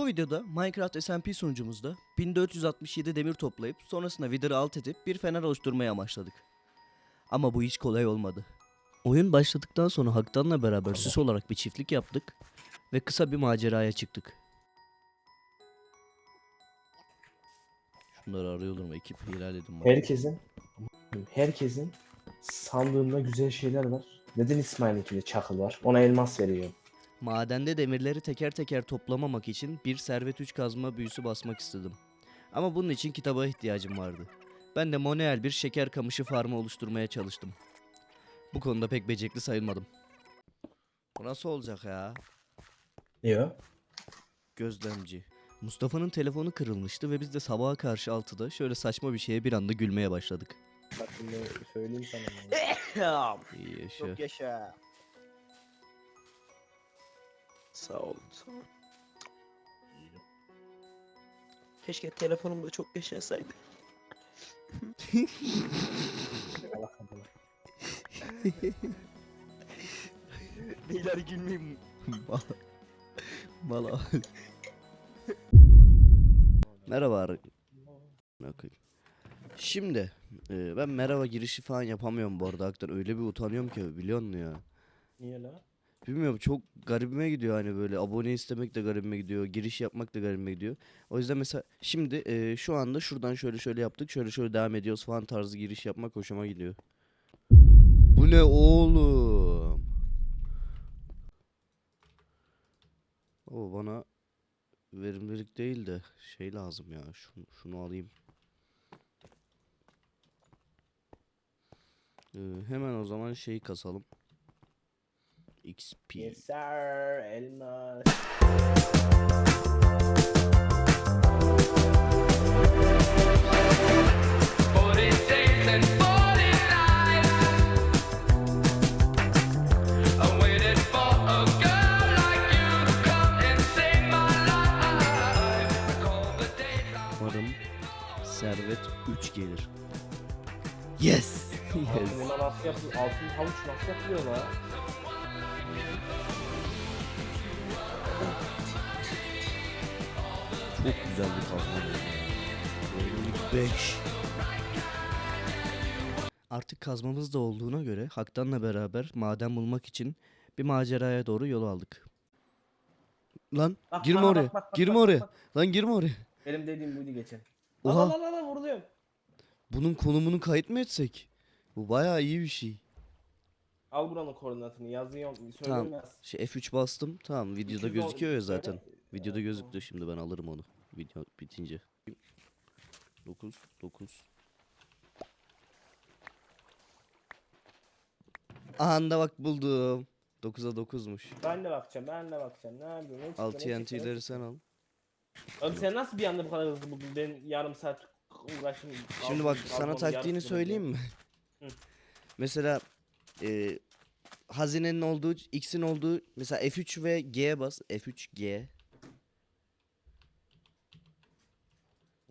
Bu videoda Minecraft SMP sunucumuzda 1467 demir toplayıp sonrasında Wither'ı alt edip bir fener oluşturmaya amaçladık. Ama bu hiç kolay olmadı. Oyun başladıktan sonra Haktan'la beraber süs olarak bir çiftlik yaptık ve kısa bir maceraya çıktık. Şunları arıyordum ekip helal edin. Herkesin herkesin sandığında güzel şeyler var. Neden İsmail'inkinde çakıl var? Ona elmas veriyor. Madende demirleri teker teker toplamamak için bir servet 3 kazma büyüsü basmak istedim. Ama bunun için kitaba ihtiyacım vardı. Ben de manuel bir şeker kamışı farmı oluşturmaya çalıştım. Bu konuda pek becerikli sayılmadım. Bu nasıl olacak ya? Niye? Gözlemci. Mustafa'nın telefonu kırılmıştı ve biz de sabaha karşı 6'da şöyle saçma bir şeye bir anda gülmeye başladık. Bak şimdi söyleyeyim sana. Ya, İyi yaşa. Çok yaşa. Sağ olun, sağ olun. Keşke telefonum da çok yaşasaydı. Beyler gülmeyin. Mal. Mal abi. Merhaba. Şimdi e, ben merhaba girişi falan yapamıyorum bu arada hakikaten öyle bir utanıyorum ki biliyor musun ya? Niye la? Bilmiyorum çok garibime gidiyor hani böyle abone istemek de garibime gidiyor giriş yapmak da garibime gidiyor. O yüzden mesela şimdi e, şu anda şuradan şöyle şöyle yaptık şöyle şöyle devam ediyoruz falan tarzı giriş yapmak hoşuma gidiyor. Bu ne oğlum? O bana verimlilik değil de şey lazım ya şunu, şunu alayım. Ee, hemen o zaman şeyi kasalım. XP. Yes sir. Elmas. Forty days and forty nights. I waited for a girl like you to come and save my life. Recall the days I Umarım servet 3 gelir. Yes. Yes. elma nasıl yapılıyor? Altın havuç nasıl yapılıyor la? Çok güzel bir kazma oldu ya. 55. Artık kazmamız da olduğuna göre Haktan'la beraber maden bulmak için bir maceraya doğru yol aldık. Lan Bak, girme bana bak, oraya. bak, bak, girme bak, oraya. bak. Lan girme oraya. Benim dediğim buydu geçen. Oha. Oha. La la la la vuruluyorum. Bunun konumunu kayıt mı etsek? Bu bayağı iyi bir şey. Al buranın koordinatını yazıyorum. Tamam. Söyleyeyim. Şey F3 bastım. Tamam videoda 210 gözüküyor ya söyle. zaten. Videoda gözüktü şimdi ben alırım onu. Video bitince. 9 9 Anda bak buldum. 9'a 9'muş. Ben de bakacağım. Ben de bakacağım. Ne yapıyorsun? Ne çıktı, Al ne çıktı, ne TNT'leri sen al. Abi sen nasıl bir anda bu kadar hızlı buldun? Ben yarım saat uğraşım. Şimdi bak sana taktiğini söyleyeyim mi? Hı. Mesela e, hazinenin olduğu, X'in olduğu mesela F3 ve G'ye bas. F3 G.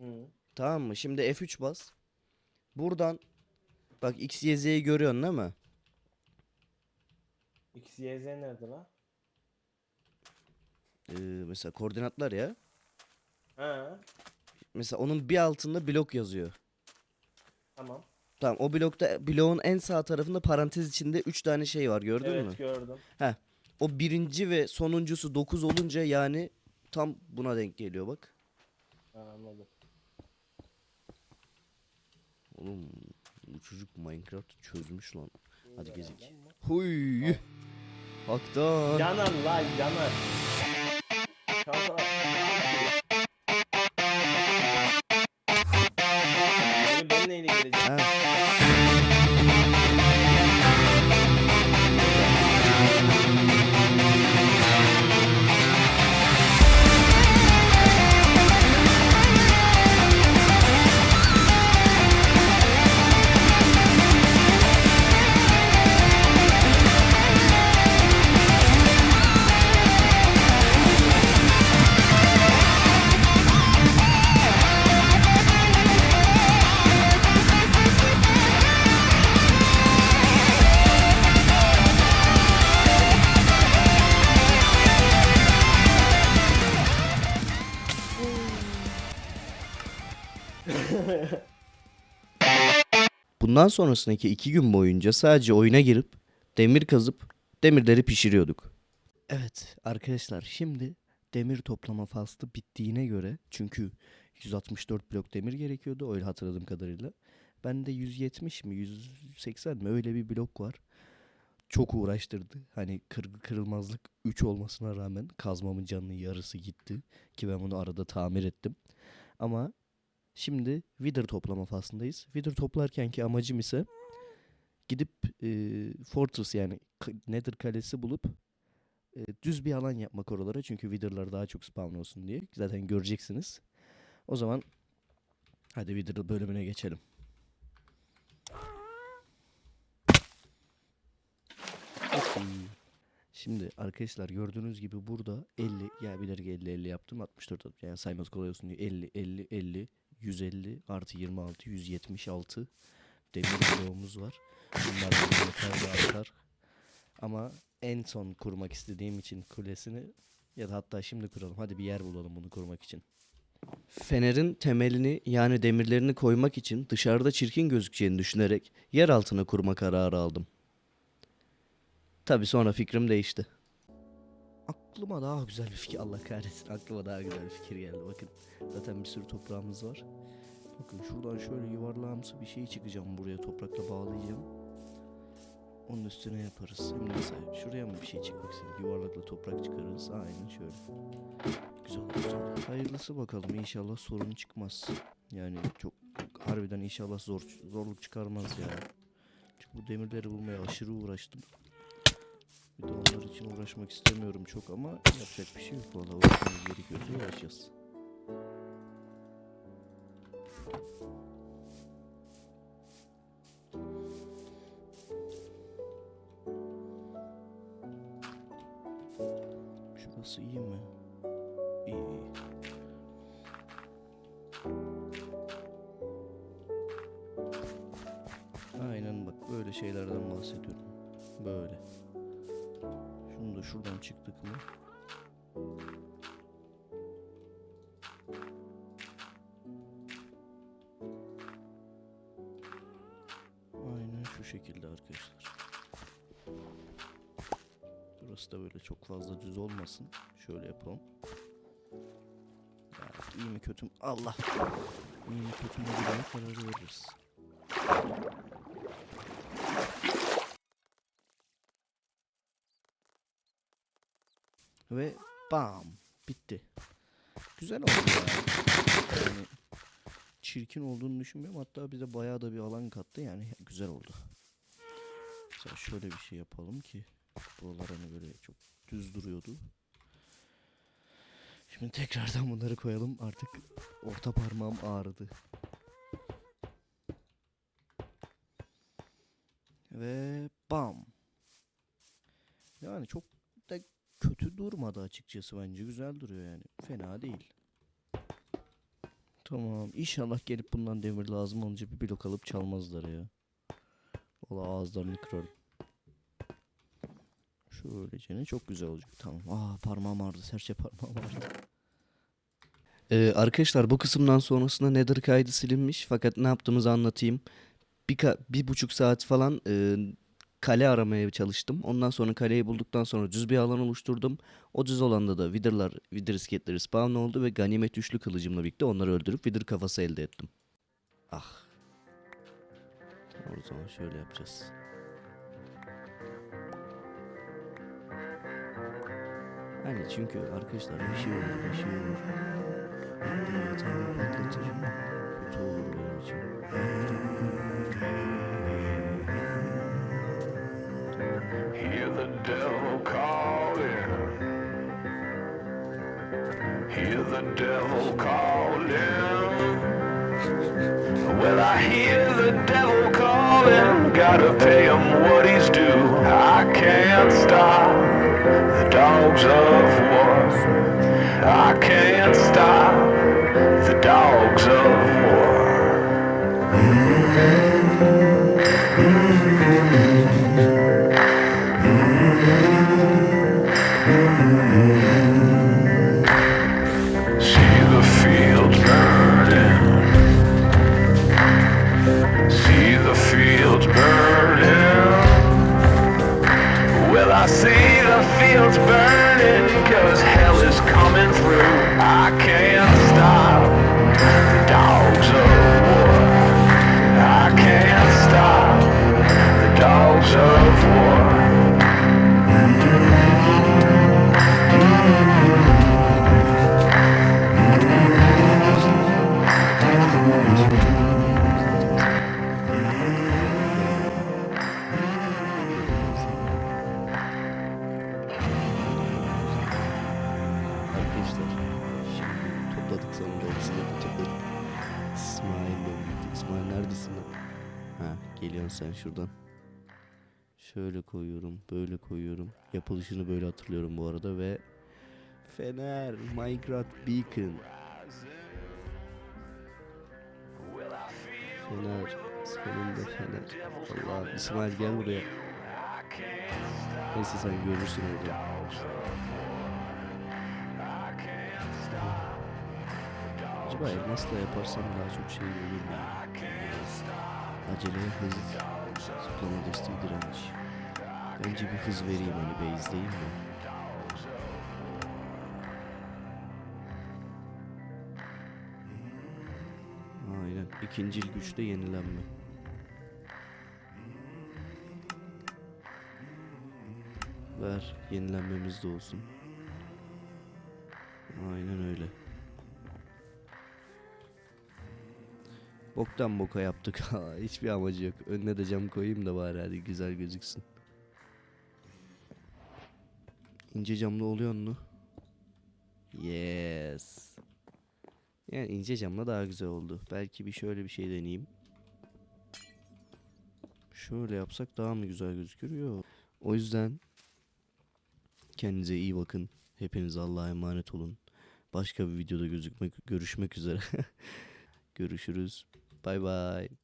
Hı. Tamam mı? Şimdi F3 bas. Buradan bak X, Y, Z'yi görüyorsun değil mi? X, Y, Z nerede la? Ee, mesela koordinatlar ya. Ha, Mesela onun bir altında blok yazıyor. tamam. Tamam o blokta bloğun en sağ tarafında parantez içinde 3 tane şey var gördün evet mü? gördüm. O birinci ve sonuncusu 9 olunca yani tam buna denk geliyor bak. Ha, anladım. Oğlum bu çocuk Minecraft çözmüş lan. Hadi İyi gezik. beraber mi? Huy. Haktan. Yanar la yanar. Şansa Bundan sonrasındaki iki gün boyunca sadece oyuna girip demir kazıp demirleri pişiriyorduk. Evet arkadaşlar şimdi demir toplama faslı bittiğine göre çünkü 164 blok demir gerekiyordu öyle hatırladığım kadarıyla. Bende 170 mi 180 mi öyle bir blok var. Çok uğraştırdı. Hani kır, kırılmazlık 3 olmasına rağmen kazmamın canının yarısı gitti. Ki ben bunu arada tamir ettim. Ama şimdi Wither toplama faslındayız. Wither toplarken ki amacım ise gidip e, Fortress yani Nether kalesi bulup e, düz bir alan yapmak oralara. Çünkü Wither'lar daha çok spawn olsun diye. Zaten göreceksiniz. O zaman hadi Wither bölümüne geçelim. Şimdi arkadaşlar gördüğünüz gibi burada 50 ya bilerek 50 50 yaptım 64 at- yani sayması kolay olsun diye 50 50 50 150 artı 26 176 demir bloğumuz var. Bunlar böyle yeter de artar. Ama en son kurmak istediğim için kulesini ya da hatta şimdi kuralım. Hadi bir yer bulalım bunu kurmak için. Fener'in temelini yani demirlerini koymak için dışarıda çirkin gözükeceğini düşünerek yer altına kurma kararı aldım. Tabi sonra fikrim değişti. Aklıma daha güzel bir fikir Allah kahretsin aklıma daha güzel bir fikir geldi bakın. Zaten bir sürü toprağımız var. Bakın şuradan şöyle yuvarlağımsı bir şey çıkacağım buraya toprakla bağlayacağım. Onun üstüne yaparız. Hem mesela şuraya mı bir şey çıkmak istedik? Yuvarlakla toprak çıkarırız. Aynen şöyle. Güzel olur. Hayırlısı bakalım inşallah sorun çıkmaz. Yani çok harbiden inşallah zor zorluk çıkarmaz ya. Çünkü bu demirleri bulmaya aşırı uğraştım. Bir de onlar için uğraşmak istemiyorum çok ama yapacak bir şey yok valla. Uğraşmamız gerekiyorsa uğraşacağız. Şurası iyi mi? İyi iyi. Aynen bak böyle şeylerden bahsediyorum. Böyle. Şunu da şuradan çıktık mı? Aynen şu şekilde arkadaşlar. Burası da böyle çok fazla düz olmasın. Şöyle yapalım. Ya, iyi mi kötü mü? Allah! İyi mi kötü mü karar veririz. Ve bam! Bitti. Güzel oldu ya. Yani çirkin olduğunu düşünmüyorum. Hatta bize bayağı da bir alan kattı. Yani güzel oldu. Mesela şöyle bir şey yapalım ki buralar hani böyle çok düz duruyordu. Şimdi tekrardan bunları koyalım. Artık orta parmağım ağrıdı. Ve bam. Yani çok da kötü durmadı açıkçası bence. Güzel duruyor yani. Fena değil. Tamam. İnşallah gelip bundan demir lazım olunca bir blok alıp çalmazlar ya. Valla ağızlarını kırarım. Şöylece çok güzel olacak. Tamam. Aa parmağım ağrıdı. Serçe parmağım ağrıdı. Ee, arkadaşlar bu kısımdan sonrasında Nether kaydı silinmiş. Fakat ne yaptığımızı anlatayım. Bir, bir buçuk saat falan e, kale aramaya çalıştım. Ondan sonra kaleyi bulduktan sonra düz bir alan oluşturdum. O düz alanda da Wither'lar, Wither iskeletleri spawn oldu ve ganimet üçlü kılıcımla birlikte onları öldürüp Wither kafası elde ettim. Ah. Tamam, o zaman şöyle yapacağız. Hani çünkü arkadaşlar bir şey olur, bir şey olur. Bir de yatağımı the devil calling. Well, I hear the devil calling. Gotta pay him what he's due. I can't stop the dogs of war. I can't stop the dogs of war. See İsmail neredesin lan? Ha geliyorsun sen şuradan. Şöyle koyuyorum, böyle koyuyorum. Yapılışını böyle hatırlıyorum bu arada ve Fener, Minecraft Beacon. Fener, sonunda Fener. Allah İsmail gel buraya. Neyse sen görürsün orada. Acaba elmasla yaparsam daha çok şey olur mu? Aceleye hız, zıplama desteği direnç. Bence bir hız vereyim hani base değil mi? Aynen. İkincil güçte yenilenme. Ver yenilenmemiz de olsun. Aynen öyle. Boktan boka yaptık. Hiçbir amacı yok. Önüne de cam koyayım da bari hadi güzel gözüksün. İnce camlı oluyor mu? Yes. Yani ince camla daha güzel oldu. Belki bir şöyle bir şey deneyeyim. Şöyle yapsak daha mı güzel gözükür? Yok. O yüzden kendinize iyi bakın. Hepiniz Allah'a emanet olun. Başka bir videoda gözükmek görüşmek üzere. Görüşürüz. バイバイ。